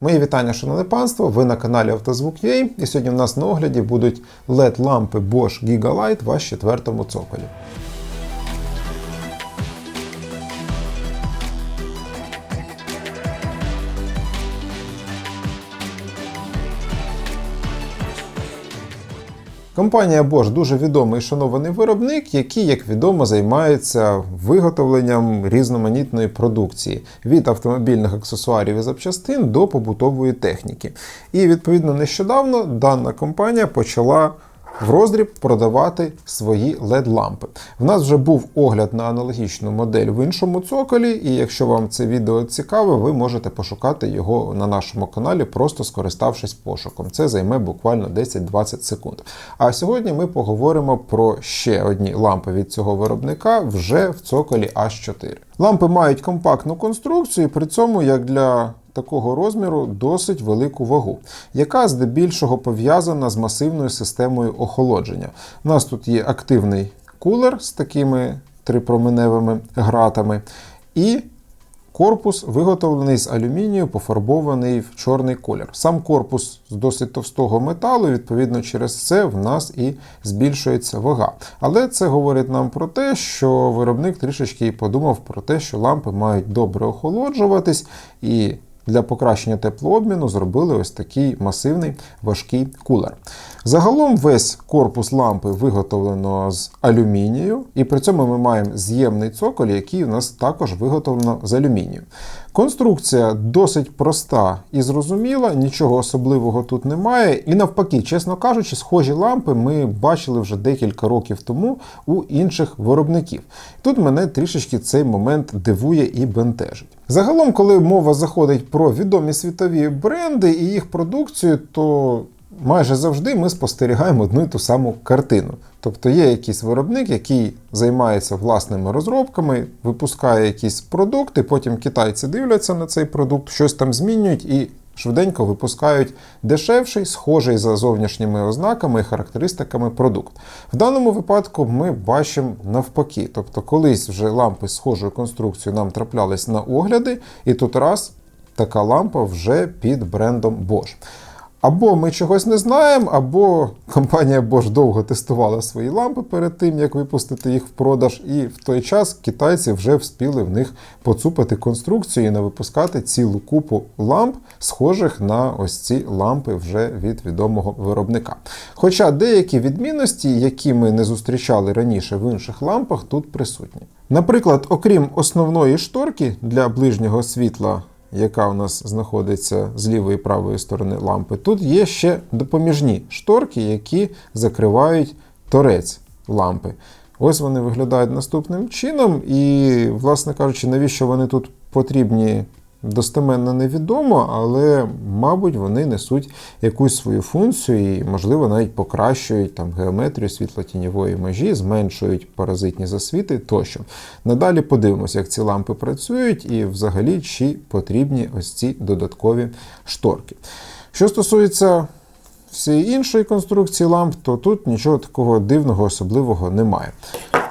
Мої вітання, шановне панство. Ви на каналі Автозвук.ua і сьогодні в нас на огляді будуть LED-лампи Bosch Gigalight в четвертому цоколі. Компанія Bosch дуже відомий шанований виробник, який, як відомо, займається виготовленням різноманітної продукції від автомобільних аксесуарів і запчастин до побутової техніки. І відповідно нещодавно дана компанія почала в роздріб продавати свої LED-лампи. В нас вже був огляд на аналогічну модель в іншому цоколі, і якщо вам це відео цікаве, ви можете пошукати його на нашому каналі, просто скориставшись пошуком. Це займе буквально 10-20 секунд. А сьогодні ми поговоримо про ще одні лампи від цього виробника вже в цоколі H4. Лампи мають компактну конструкцію, і при цьому як для такого розміру досить велику вагу, яка здебільшого пов'язана з масивною системою охолодження. У нас тут є активний кулер з такими трипроменевими гратами, і корпус виготовлений з алюмінію, пофарбований в чорний колір. Сам корпус з досить товстого металу, відповідно, через це в нас і збільшується вага. Але це говорить нам про те, що виробник трішечки і подумав про те, що лампи мають добре охолоджуватись і для покращення теплообміну зробили ось такий масивний важкий кулер. Загалом весь корпус лампи виготовлено з алюмінію, і при цьому ми маємо з'ємний цоколь, який у нас також виготовлено з алюмінію. Конструкція досить проста і зрозуміла, нічого особливого тут немає. І навпаки, чесно кажучи, схожі лампи ми бачили вже декілька років тому у інших виробників. Тут мене трішечки цей момент дивує і бентежить. Загалом, коли мова заходить про відомі світові бренди і їх продукцію, то майже завжди ми спостерігаємо одну і ту саму картину. Тобто є якийсь виробник, який займається власними розробками, випускає якісь продукти, потім китайці дивляться на цей продукт, щось там змінюють і швиденько випускають дешевший, схожий за зовнішніми ознаками і характеристиками продукт. В даному випадку ми бачимо навпаки. Тобто, колись вже лампи з схожою конструкцією нам траплялись на огляди, і тут раз така лампа вже під брендом Bosch. Або ми чогось не знаємо, або компанія Bosch довго тестувала свої лампи перед тим, як випустити їх в продаж, і в той час китайці вже вспіли в них поцупити конструкцію і не випускати цілу купу ламп, схожих на ось ці лампи вже від відомого виробника. Хоча деякі відмінності, які ми не зустрічали раніше в інших лампах, тут присутні. Наприклад, окрім основної шторки для ближнього світла яка у нас знаходиться з лівої і правої сторони лампи, тут є ще допоміжні шторки, які закривають торець лампи. Ось вони виглядають наступним чином, і, власне кажучи, навіщо вони тут потрібні Достеменно невідомо, але, мабуть, вони несуть якусь свою функцію і, можливо, навіть покращують там геометрію світлотіньової межі, зменшують паразитні засвіти тощо. Надалі подивимося, як ці лампи працюють, і взагалі чи потрібні ось ці додаткові шторки. Що стосується всієї іншої конструкції ламп, то тут нічого такого дивного, особливого немає.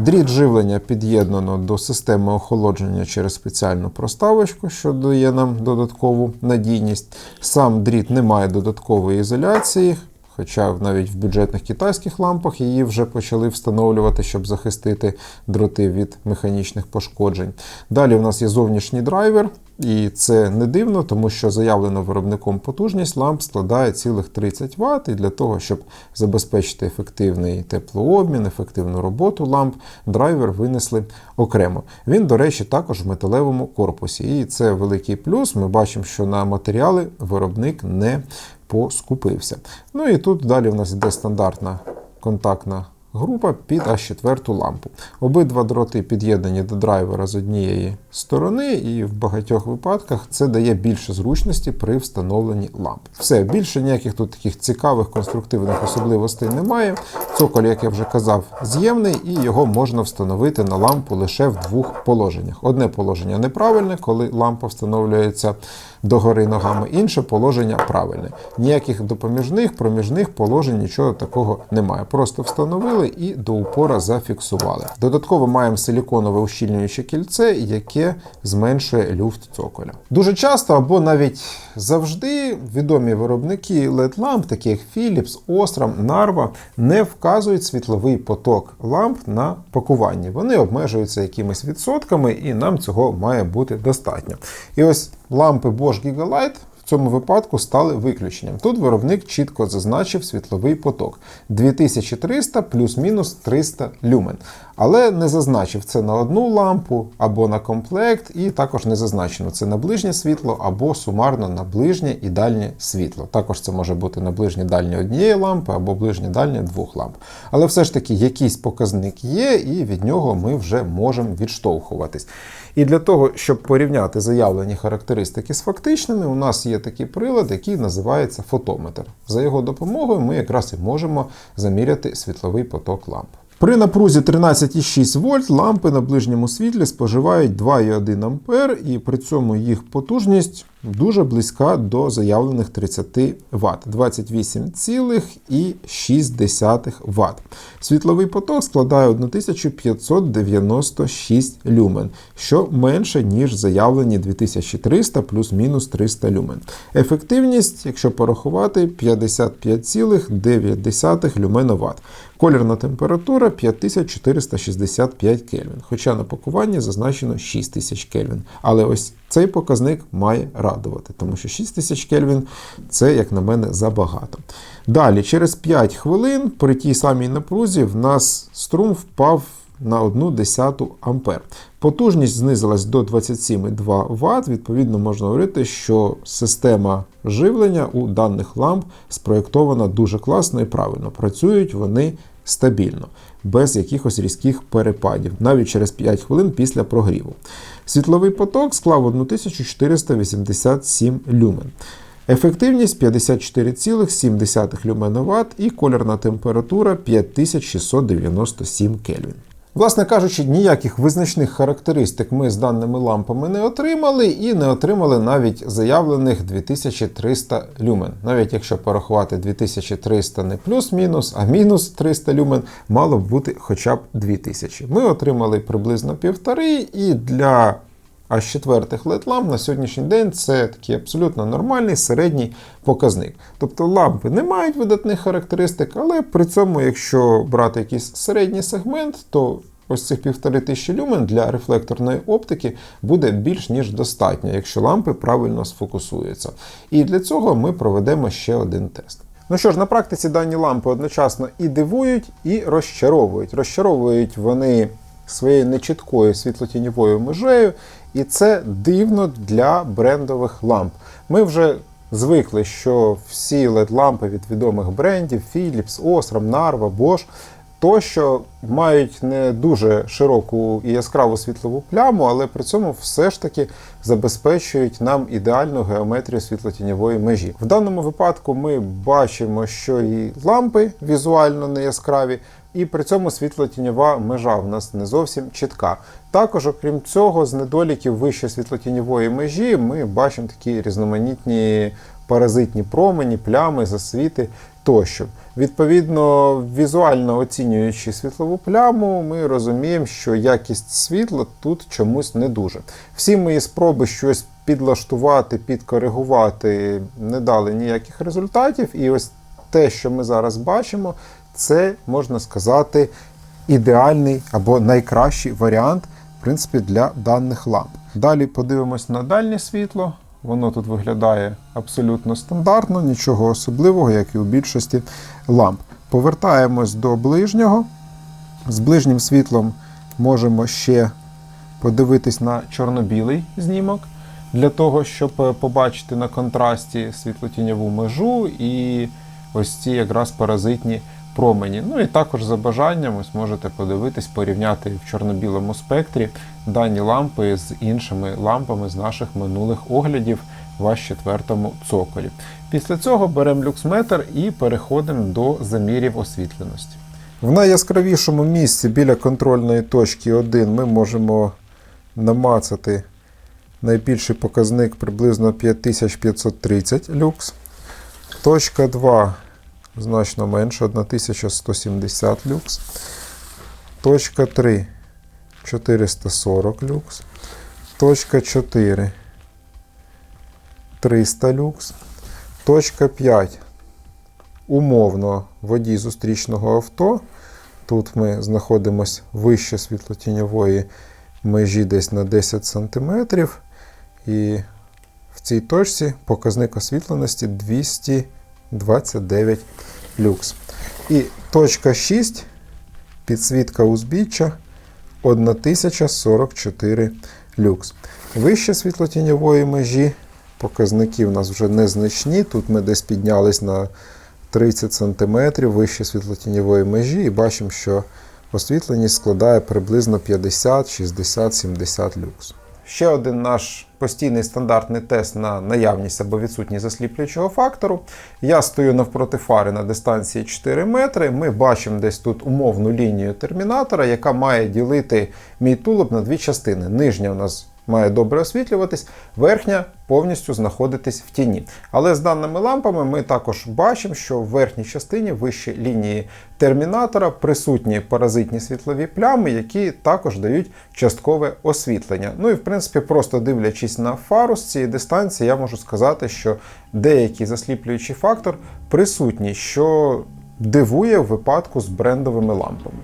Дріт живлення під'єднано до системи охолодження через спеціальну проставочку, що дає нам додаткову надійність. Сам дріт не має додаткової ізоляції, хоча навіть в бюджетних китайських лампах її вже почали встановлювати, щоб захистити дроти від механічних пошкоджень. Далі в нас є зовнішній драйвер, і це не дивно, тому що заявлена виробником потужність ламп складає цілих 30 Вт, і для того, щоб забезпечити ефективний теплообмін, ефективну роботу ламп, драйвер винесли окремо. Він, до речі, також в металевому корпусі. І це великий плюс. Ми бачимо, що на матеріали виробник не поскупився. Ну і тут далі в нас йде стандартна контактна група під аж четверту лампу. Обидва дроти під'єднані до драйвера з однієї сторони, і в багатьох випадках це дає більше зручності при встановленні ламп. Все, більше ніяких тут таких цікавих конструктивних особливостей немає. Цоколь, як я вже казав, з'ємний, і його можна встановити на лампу лише в двох положеннях. Одне положення неправильне, коли лампа встановлюється догори ногами, інше положення правильне. Ніяких допоміжних, проміжних положень, нічого такого немає. Просто встановили зняли і до упора зафіксували. Додатково маємо силіконове ущільнююче кільце, яке зменшує люфт цоколя. Дуже часто або навіть завжди відомі виробники LED-ламп, такі як Philips, Osram, Narva, не вказують світловий поток ламп на пакуванні. Вони обмежуються якимись відсотками, і нам цього має бути достатньо. І ось лампи Bosch Gigalight в цьому випадку стали виключенням. Тут виробник чітко зазначив світловий поток 2300 плюс-мінус 300 люмен. Але не зазначив це на одну лампу або на комплект, і також не зазначено це на ближнє світло або сумарно на ближнє і дальнє світло. Також це може бути на ближнє дальнє однієї лампи або ближнє дальнє двох ламп. Але все ж таки якийсь показник є, і від нього ми вже можемо відштовхуватись. І для того, щоб порівняти заявлені характеристики з фактичними, у нас є такий прилад, який називається фотометр. За його допомогою ми якраз і можемо заміряти світловий поток ламп. При напрузі 13,6 вольт лампи на ближньому світлі споживають 2,1 А, і при цьому їх потужність дуже близька до заявлених 30 Вт 28,6 Вт. Світловий поток складає 1596 люмен, що менше, ніж заявлені 2300 плюс-мінус 300 люмен. Ефективність, якщо порахувати, 55,9 люменоват. Колірна температура 5465 Кельвін, хоча на пакуванні зазначено 6000 Кельвін. Але ось цей показник має радувати, тому що 6000 Кельвін це, як на мене, забагато. Далі, через 5 хвилин при тій самій напрузі в нас струм впав на 1 десяту ампер. Потужність знизилась до 27,2 Вт. Відповідно, можна говорити, що система живлення у даних ламп спроєктована дуже класно і правильно. Працюють вони стабільно, без якихось різких перепадів, навіть через 5 хвилин після прогріву. Світловий поток склав 1487 люмен. Ефективність 54,7 люменоват і колірна температура 5697 Кельвін. Власне кажучи, ніяких визначних характеристик ми з даними лампами не отримали і не отримали навіть заявлених 2300 люмен. Навіть якщо порахувати 2300 не плюс-мінус, а мінус 300 люмен, мало б бути хоча б 2000. Ми отримали приблизно півтори, і для аж четвертих LED ламп на сьогоднішній день це такий абсолютно нормальний середній показник. Тобто лампи не мають видатних характеристик, але при цьому, якщо брати якийсь середній сегмент, то ось цих півтори тисячі люмен для рефлекторної оптики буде більш ніж достатньо, якщо лампи правильно сфокусуються. І для цього ми проведемо ще один тест. Ну що ж, на практиці дані лампи одночасно і дивують, і розчаровують. Розчаровують вони своєю нечіткою світлотіньовою межею, і це дивно для брендових ламп. Ми вже звикли, що всі LED-лампи від відомих брендів Philips, Osram, Narva, Bosch тощо мають не дуже широку і яскраву світлову пляму, але при цьому все ж таки забезпечують нам ідеальну геометрію світлотіньової межі. В даному випадку ми бачимо, що і лампи візуально не яскраві, і при цьому світлотіньова межа в нас не зовсім чітка. Також, окрім цього, з недоліків вище світлотіньової межі ми бачимо такі різноманітні паразитні промені, плями, засвіти тощо. Відповідно, візуально оцінюючи світлову пляму, ми розуміємо, що якість світла тут чомусь не дуже. Всі мої спроби щось підлаштувати, підкоригувати не дали ніяких результатів. І ось те, що ми зараз бачимо, це можна сказати ідеальний або найкращий варіант в принципі, для даних ламп. Далі подивимось на дальнє світло. Воно тут виглядає абсолютно стандартно, нічого особливого, як і у більшості ламп. Повертаємось до ближнього. З ближнім світлом можемо ще подивитись на чорно-білий знімок, для того, щоб побачити на контрасті світлотіньову межу і ось ці якраз паразитні промені. Ну і також за бажанням ось можете подивитись, порівняти в чорно-білому спектрі дані лампи з іншими лампами з наших минулих оглядів в аж четвертому цоколі. Після цього беремо люксметр і переходимо до замірів освітленості. В найяскравішому місці біля контрольної точки 1 ми можемо намацати найбільший показник приблизно 5530 люкс. Точка 2 значно менше 1170 люкс. Точка 3 440 люкс. Точка 4 300 люкс. Точка 5 умовно водій зустрічного авто. Тут ми знаходимося вище світлотіньової межі десь на 10 см. І в цій точці показник освітленості 229 люкс. І точка 6 підсвітка узбіччя 1044 люкс. Вище світлотіньової межі показники у нас вже незначні. Тут ми десь піднялись на 30 см вище світлотіньової межі і бачимо, що освітленість складає приблизно 50, 60, 70 люкс. Ще один наш постійний стандартний тест на наявність або відсутність засліплюючого фактору. Я стою навпроти фари на дистанції 4 метри. Ми бачимо десь тут умовну лінію термінатора, яка має ділити мій тулуб на дві частини. Нижня у нас має добре освітлюватись, верхня повністю знаходитись в тіні. Але з даними лампами ми також бачимо, що в верхній частині вище лінії термінатора присутні паразитні світлові плями, які також дають часткове освітлення. Ну і в принципі, просто дивлячись на фару з цієї дистанції, я можу сказати, що деякий засліплюючий фактор присутній, що дивує в випадку з брендовими лампами.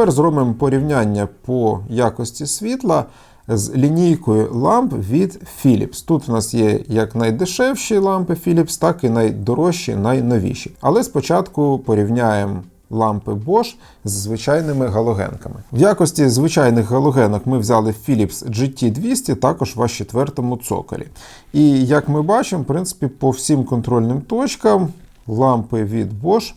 Тепер зробимо порівняння по якості світла з лінійкою ламп від Philips. Тут у нас є як найдешевші лампи Philips, так і найдорожчі, найновіші. Але спочатку порівняємо лампи Bosch з звичайними галогенками. В якості звичайних галогенок ми взяли Philips GT200, також в четвертому цоколі. І як ми бачимо, в принципі, по всім контрольним точкам лампи від Bosch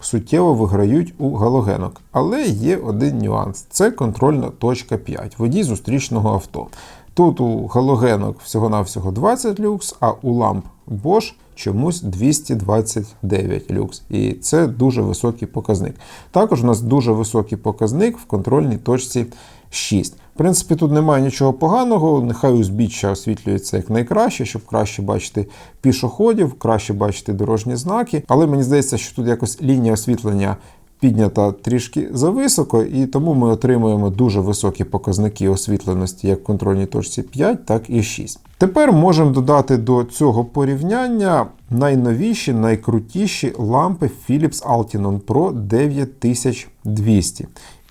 суттєво виграють у галогенок. Але є один нюанс: це контрольна точка 5, водій зустрічного авто. Тут у галогенок всього-навсього 20 люкс, а у ламп Bosch чомусь 229 люкс. І це дуже високий показник. Також у нас дуже високий показник в контрольній точці 6. Принципі, тут немає нічого поганого, нехай узбіччя освітлюється як найкраще, щоб краще бачити пішоходів, краще бачити дорожні знаки. Але мені здається, що тут якось лінія освітлення піднята трішки зависоко, і тому ми отримуємо дуже високі показники освітленості як в контрольній точці 5, так і 6. Тепер можемо додати до цього порівняння найновіші, найкрутіші лампи Philips Altinon Pro 9200.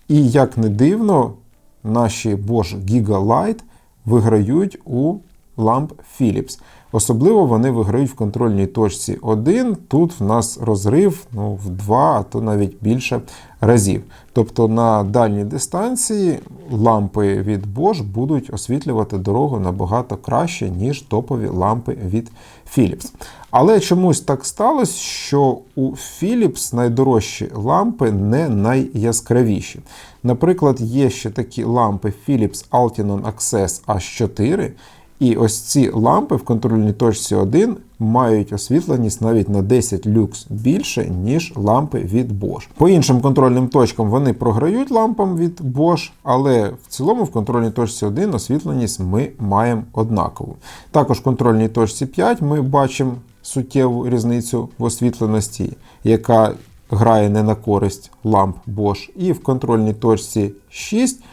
І як не дивно, наші Bosch Giga Light виграють у ламп Philips. Особливо вони виграють в контрольній точці 1. Тут в нас розрив ну, в 2, а то навіть більше разів. Тобто на дальній дистанції лампи від Bosch будуть освітлювати дорогу набагато краще, ніж топові лампи від Philips. Але чомусь так сталося, що у Philips найдорожчі лампи не найяскравіші. Наприклад, є ще такі лампи Philips Altinon Access H4. І ось ці лампи в контрольній точці 1 мають освітленість навіть на 10 люкс більше, ніж лампи від Bosch. По іншим контрольним точкам вони програють лампам від Bosch, але в цілому в контрольній точці 1 освітленість ми маємо однакову. Також в контрольній точці 5 ми бачимо суттєву різницю в освітленості, яка грає не на користь ламп Bosch. І в контрольній точці 6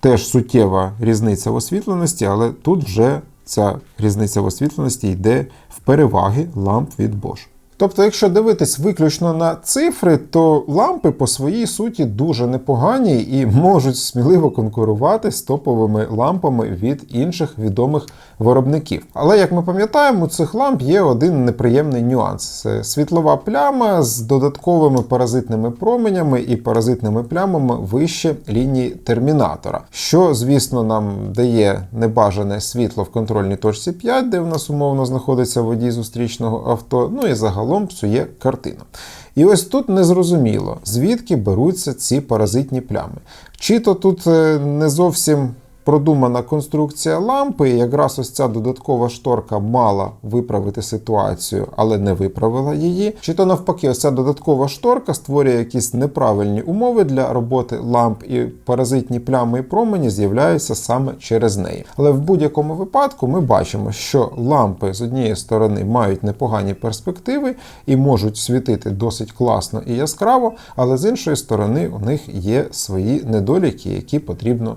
теж суттєва різниця в освітленості, але тут вже ця різниця в освітленості йде в переваги ламп від Bosch. Тобто, якщо дивитись виключно на цифри, то лампи по своїй суті дуже непогані і можуть сміливо конкурувати з топовими лампами від інших відомих виробників. Але як ми пам'ятаємо, у цих ламп є один неприємний нюанс: це світлова пляма з додатковими паразитними променями і паразитними плямами вище лінії термінатора, що, звісно, нам дає небажане світло в контрольній точці 5, де в нас умовно знаходиться водій зустрічного авто. Ну і загалом загалом псує картину. І ось тут незрозуміло, звідки беруться ці паразитні плями. Чи то тут е, не зовсім продумана конструкція лампи, і якраз ось ця додаткова шторка мала виправити ситуацію, але не виправила її. Чи то навпаки, ось ця додаткова шторка створює якісь неправильні умови для роботи ламп, і паразитні плями і промені з'являються саме через неї. Але в будь-якому випадку ми бачимо, що лампи з однієї сторони мають непогані перспективи і можуть світити досить класно і яскраво, але з іншої сторони у них є свої недоліки, які потрібно